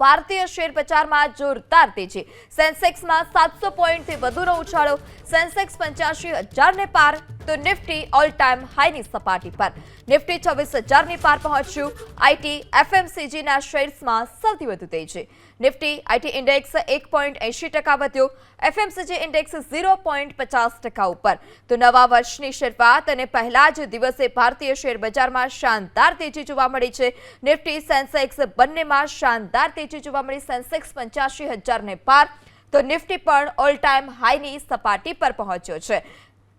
ભારતીય શેર બજારમાં જોરદાર તેજી સેન્સેક્સમાં સાતસો પોઈન્ટથી વધુનો ઉછાળો. સેન્સેક્સ પંચ્યાસી હજારને પાર તો નિફ્ટી ઓલ ટાઈમ હાઈની સપાટી પર. નિફ્ટી ચોવીસ હજારની પાર પહોંચ્યું. આઈટી એફએમસીજીના શેર્સમાં સૌથી વધુ તેજી. નિફ્ટી આઈટી ઇન્ડેક્સ એક પોઈન્ટ એંશી ટકા વધ્યો. એફએમસીજી ઇન્ડેક્સ ઝીરો પોઈન્ટ પચાસ ટકા ઉપર. તો નવા વર્ષની શરૂઆત અને પહેલા જ દિવસે ભારતીય શેર બજારમાં શાનદાર તેજી જોવા મળી છે. નિફ્ટી સેન્સેક્સ બંનેમાં શાનદાર તેજી જોવા મળી. સેન્સેક્સ પંચ્યાસી હજારને પાર. તો નિફ્ટી પણ ઓલ ટાઈમ હાઈની સપાટી પર પહોંચ્યો છે.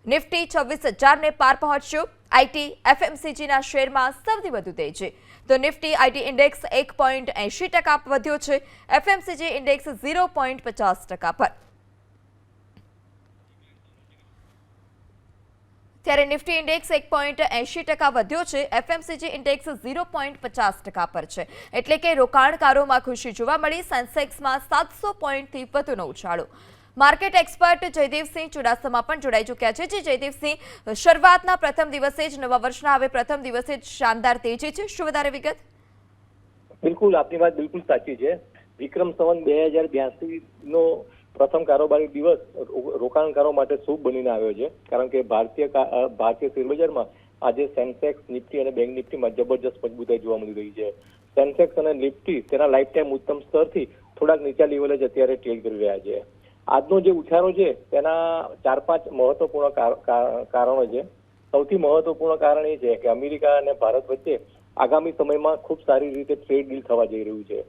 નિફ્ટી છવ્વીસ હજારને પાર પહોંચ્યું. આઈટી એફએમસીજીના શેરમાં સૌથી વધુ તેજી. તો નિફ્ટી આઈટી ઇન્ડેક્સ એક પોઈન્ટ એંશી ટકા વધ્યો છે. એફએમસીજી ઇન્ડેક્સ ઝીરો પોઈન્ટ પચાસ ટકા પર. ત્યારે નિફ્ટી ઇન્ડેક્સ એક પોઈન્ટ એંશી ટકા વધ્યો છે. એફએમસીજી ઇન્ડેક્સ ઝીરો પોઈન્ટ પચાસ ટકા પર છે. એટલે કે રોકાણકારોમાં ખુશી જોવા મળી. સેન્સેક્સમાં સાતસો પોઈન્ટથી વધુનો ઉછાળો. માર્કેટ એક્સપર્ટ જયદેવસિંહ ચુડાસમા પણ જોડાઈ ચૂક્યા છે. જે જયદેવસિંહ, શરૂઆતના પ્રથમ દિવસે જ નવા વર્ષના હવે પ્રથમ દિવસે જ શાનદાર તેજી છે. શું વધારે વિગત? બિલકુલ, આપની વાત બિલકુલ સાચી છે. વિક્રમ સંવત બે હજાર બ્યાસી નો પ્રથમ કારોબારી દિવસ રોકાણકારો માટે શુભ બનીને આવ્યો છે. કારણ કે ભારતીય ભારતીય શેરબજારમાં આજે સેન્સેક્સ, નિફ્ટી અને બેંક નિફ્ટીમાં જબરજસ્ત મજબૂતાઈ જોવા મળી રહી છે. સેન્સેક્સ અને નિફ્ટી તેના લાઈફ ટાઈમ ઉત્તમ સ્તરથી થોડાક નીચા લેવલે જ અત્યારે ટ્રેડ કરી રહ્યા છે. આજનો જે ઉછારો છે, તેના ચાર પાંચ મહત્વપૂર્ણ કાર- કાર- કારણો છે. સૌથી મહત્વપૂર્ણ કારણ એ છે કે અમેરિકા અને ભારત વચ્ચે આગામી સમયમાં ખૂબ સારી રીતે ટ્રેડ ડીલ થવા જઈ રહ્યું છે.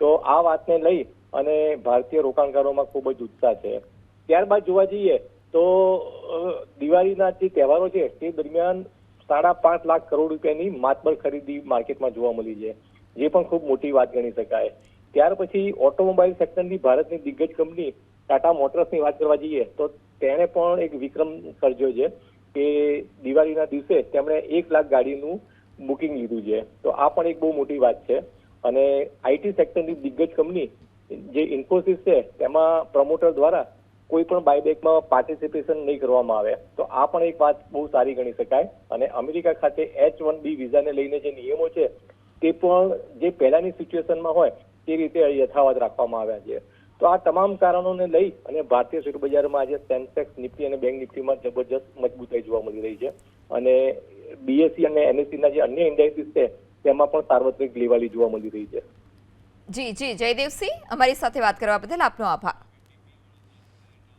તો આ વાતને લઈ અને ભારતીય રોકાણકારોમાં ખૂબ જ ઉત્સાહ છે. ત્યારબાદ જોવા જઈએ તો દિવાળીના જે તહેવારો છે, તે દરમિયાન સાડા પાંચ લાખ કરોડ રૂપિયાની માતબર ખરીદી માર્કેટમાં જોવા મળી છે. જે પણ ખૂબ મોટી વાત ગણી શકાય. ત્યાર પછી ઓટોમોબાઈલ સેક્ટરની ભારતની દિગ્ગજ કંપની ટાટા મોટર્સની વાત કરવા જઈએ, તો તેણે પણ એક વિક્રમ સર્જ્યો છે કે દિવાળીના દિવસે તેમણે એક લાખ ગાડીનું બુકિંગ લીધું છે. તો આ પણ એક બહુ મોટી વાત છે. અને આઈટી સેક્ટરની દિગ્ગજ કંપની, જે ઇન્ફોસિસ છે, તેમાં પ્રમોટર દ્વારા કોઈ પણ બાયબેકમાં પાર્ટિસિપેશન નહીં કરવામાં આવે. તો આ પણ એક વાત બહુ સારી ગણી શકાય. અને અમેરિકા ખાતે એચ વન બી વિઝાને લઈને જે નિયમો છે, તે પણ જે પહેલાની સિચ્યુએશનમાં હોય, તે રીતે યથાવત રાખવામાં આવ્યા છે. તો આ તમામ કારણોને લઈ અને ભારતીય શેર બજારમાં આજે સેન્સેક્સ નિફ્ટી અને બેંક નિફ્ટીમાં જબરજસ્ત મજબૂતાઈ જોવા મળી રહી છે. અને બીએસસી અને એનએસસી ના જે અન્ય ઇન્ડેક્સિસ છે, તેમાં પણ સાર્વત્રિક લેવાલી જોવા મળી રહી છે. જી જી, જયદેવસિંહ, અમારી સાથે વાત કરવા બદલ આપનો આભાર.